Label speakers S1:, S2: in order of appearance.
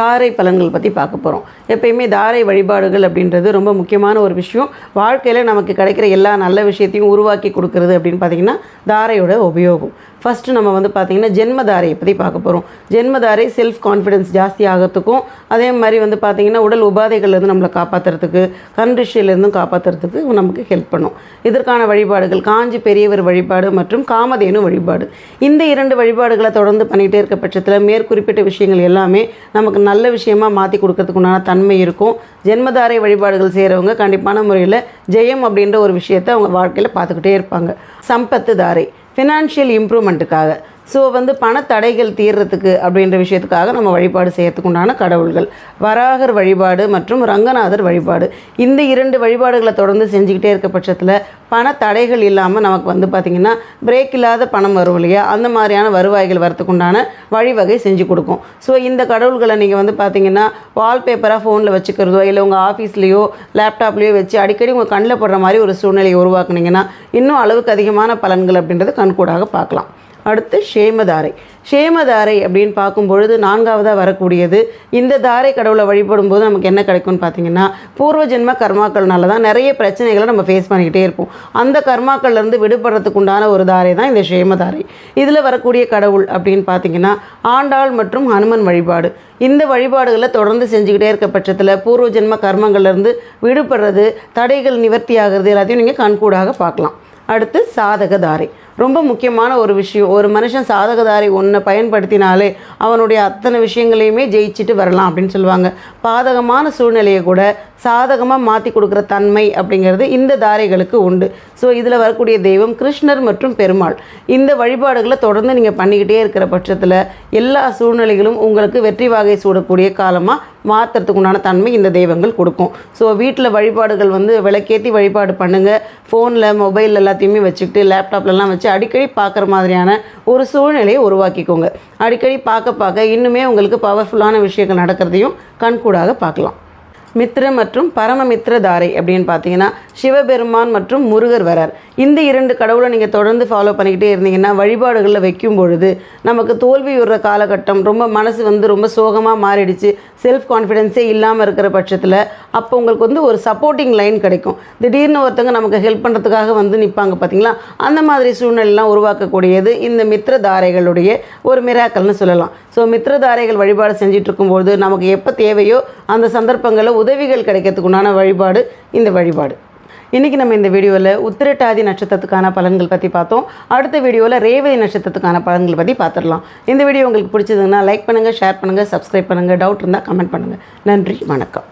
S1: தாரை பலன்கள் பற்றி பார்க்க போகிறோம் எப்பயுமே தாரை வழிபாடுகள் அப்படின்றது ரொம்ப முக்கியமான ஒரு விஷயம். வாழ்க்கையில் நமக்கு கிடைக்கிற எல்லா நல்ல விஷயத்தையும் உருவாக்கி கொடுக்கறது அப்படின்னு பார்த்தீங்கன்னா தாரையோட உபயோகம். ஃபஸ்ட்டு நம்ம வந்து பார்த்திங்கன்னா ஜென்மதாரையை பற்றி பார்க்க போகிறோம் ஜென்மதாரை செல்ஃப் கான்ஃபிடென்ஸ் ஜாஸ்தி ஆகிறதுக்கும் அதே மாதிரி வந்து பார்த்திங்கன்னா உடல் உபாதைகள்லேருந்து நம்மளை காப்பாற்றுறதுக்கு கண்ட்ரிஷியிலேருந்தும் காப்பாற்றுறதுக்கு நமக்கு ஹெல்ப் பண்ணும். இதற்கான வழிபாடுகள் காஞ்சி பெரியவர் வழிபாடு மற்றும் காமதேனு வழிபாடு. இந்த இரண்டு வழிபாடுகளை தொடர்ந்து பண்ணிகிட்டே இருக்க பட்சத்தில் மேற்குறிப்பிட்ட விஷயங்கள் எல்லாமே நமக்கு நல்ல விஷயமா மாற்றி கொடுக்கறதுக்குண்டான தன்மை இருக்கும். ஜென்மதாரை வழிபாடுகள் செய்கிறவங்க கண்டிப்பான முறையில் ஜெயம் அப்படின்ற ஒரு விஷயத்தை அவங்க வாழ்க்கையில் பார்த்துக்கிட்டே இருப்பாங்க. சம்பத்து தாரை ஃபினான்ஷியல் இம்ப்ரூவ்மெண்ட்டுக்காக ஸோ வந்து பணத்தடைகள் தீர்றதுக்கு அப்படின்ற விஷயத்துக்காக நம்ம வழிபாடு செய்யறதுக்குண்டான கடவுள்கள். வராகர் வழிபாடு மற்றும் ரங்கநாதர் வழிபாடு. இந்த இரண்டு வழிபாடுகளை தொடர்ந்து செஞ்சுக்கிட்டே இருக்க பட்சத்தில் பணத்தடைகள் இல்லாமல் நமக்கு வந்து பார்த்திங்கன்னா பிரேக் இல்லாத பணம் வரும் இல்லையா? அந்த மாதிரியான வருவாய்கள் வரத்துக்கு உண்டான வழிவகை செஞ்சு கொடுக்கும். ஸோ இந்த கடவுள்களை நீங்கள் வந்து பார்த்தீங்கன்னா வால்பேப்பராக ஃபோனில் வச்சுக்கிறதோ இல்லை உங்கள் ஆஃபீஸ்லேயோ லேப்டாப்லேயோ வச்சு அடிக்கடி உங்கள் கண்ணில் படுற மாதிரி ஒரு சூழ்நிலையை உருவாக்குனீங்கன்னா இன்னும் அளவுக்கு அதிகமான பலன்கள் அப்படின்றது கண்கூடாக பார்க்கலாம். அடுத்து ஷேமதாரை. ஷேமதாரை அப்படின்னு பார்க்கும் பொழுது நான்காவதாக வரக்கூடியது. இந்த தாரை கடவுளை வழிபடும் போது நமக்கு என்ன கிடைக்கும்னு பார்த்தீங்கன்னா பூர்வ ஜென்ம கர்மாக்கள்னால தான் நிறைய பிரச்சனைகளை நம்ம ஃபேஸ் பண்ணிக்கிட்டே இருப்போம். அந்த கர்மாக்கள்லேருந்து விடுபடுறதுக்கு உண்டான ஒரு தாரை தான் இந்த ஷேமதாரை. இதில் வரக்கூடிய கடவுள் அப்படின்னு பார்த்தீங்கன்னா ஆண்டாள் மற்றும் ஹனுமன் வழிபாடு. இந்த வழிபாடுகளை தொடர்ந்து செஞ்சுக்கிட்டே இருக்க பட்சத்தில் பூர்வ ஜென்ம கர்மங்கள்லேருந்து விடுபடுறது தடைகள் நிவர்த்தி ஆகிறது எல்லாத்தையும் நீங்கள் கண்கூடாக பார்க்கலாம். அடுத்து சாதகதாரை. ரொம்ப முக்கியமான ஒரு விஷயம். ஒரு மனுஷன் சாதகதாரை ஒன்றை பயன்படுத்தினாலே அவனுடைய அத்தனை விஷயங்களையுமே ஜெயிச்சுட்டு வரலாம் அப்படின்னு சொல்லுவாங்க. பாதகமான சூழ்நிலையை கூட சாதகமாக மாற்றி கொடுக்குற தன்மை அப்படிங்கிறது இந்த தாரைகளுக்கு உண்டு. ஸோ இதில் வரக்கூடிய தெய்வம் கிருஷ்ணர் மற்றும் பெருமாள். இந்த வழிபாடுகளை தொடர்ந்து நீங்கள் பண்ணிக்கிட்டே இருக்கிற பட்சத்தில் எல்லா சூழ்நிலைகளும் உங்களுக்கு வெற்றி வாகை சூடக்கூடிய காலமாக மாற்றுறதுக்கு உண்டான தன்மை இந்த தெய்வங்கள் கொடுக்கும். ஸோ வீட்டில் வழிபாடுகள் வந்து விளக்கேற்றி வழிபாடு பண்ணுங்கள் ஃபோனில் மொபைல் எல்லாத்தையுமே வச்சுக்கிட்டு லேப்டாப்லலாம் வச்சு அடிக்கடி பார்க்குற மாதிரியான ஒரு சூழ்நிலையை உருவாக்கிக்கோங்க. அடிக்கடி பார்க்க பார்க்க இன்னுமே உங்களுக்கு பவர்ஃபுல்லான விஷயங்கள் நடக்கிறதையும் கண்கூடாக பார்க்கலாம். மித்ர மற்றும் பரமமித்ர தாரை அப்படின்னு பார்த்தீங்கன்னா சிவபெருமான் மற்றும் முருகர் வரார். இந்த இரண்டு கடவுளை நீங்கள் தொடர்ந்து ஃபாலோ பண்ணிக்கிட்டே இருந்தீங்கன்னா வழிபாடுகளில் வைக்கும் பொழுது நமக்கு தோல்வியுற காலகட்டம் ரொம்ப மனசு வந்து ரொம்ப சோகமாக மாறிடுச்சு. செல்ஃப் கான்ஃபிடென்ஸே இல்லாமல் இருக்கிற பட்சத்தில் அப்போ உங்களுக்கு வந்து ஒரு சப்போர்ட்டிங் லைன் கிடைக்கும். திடீர்னு ஒருத்தங்க நமக்கு ஹெல்ப் பண்ணுறதுக்காக வந்து நிற்பாங்க பார்த்தீங்களா? அந்த மாதிரி சூழ்நிலைலாம் உருவாக்கக்கூடியது இந்த மித்ர தாரைகளுடைய ஒரு மிராக்கல்னு சொல்லலாம். ஸோ மித்ர தாரைகள் வழிபாடு செஞ்சுட்டு நமக்கு எப்போ தேவையோ அந்த சந்தர்ப்பங்களை உதவிகள் கிடைக்கிறதுக்குண்டான வழிபாடு இந்த வழிபாடு. இன்றைக்கி நம்ம இந்த வீடியோவில் உத்திரட்டாதி நட்சத்திரத்துக்கான பலன்கள் பற்றி பார்த்தோம். அடுத்த வீடியோவில் ரேவதி நட்சத்திரத்துக்கான பலன்கள் பற்றி பார்த்துடலாம். இந்த வீடியோ உங்களுக்கு பிடிச்சதுன்னா லைக் பண்ணுங்கள் ஷேர் பண்ணுங்கள் சப்ஸ்கிரைப் பண்ணுங்கள் டவுட் இருந்தால் கமெண்ட் பண்ணுங்கள் நன்றி வணக்கம்.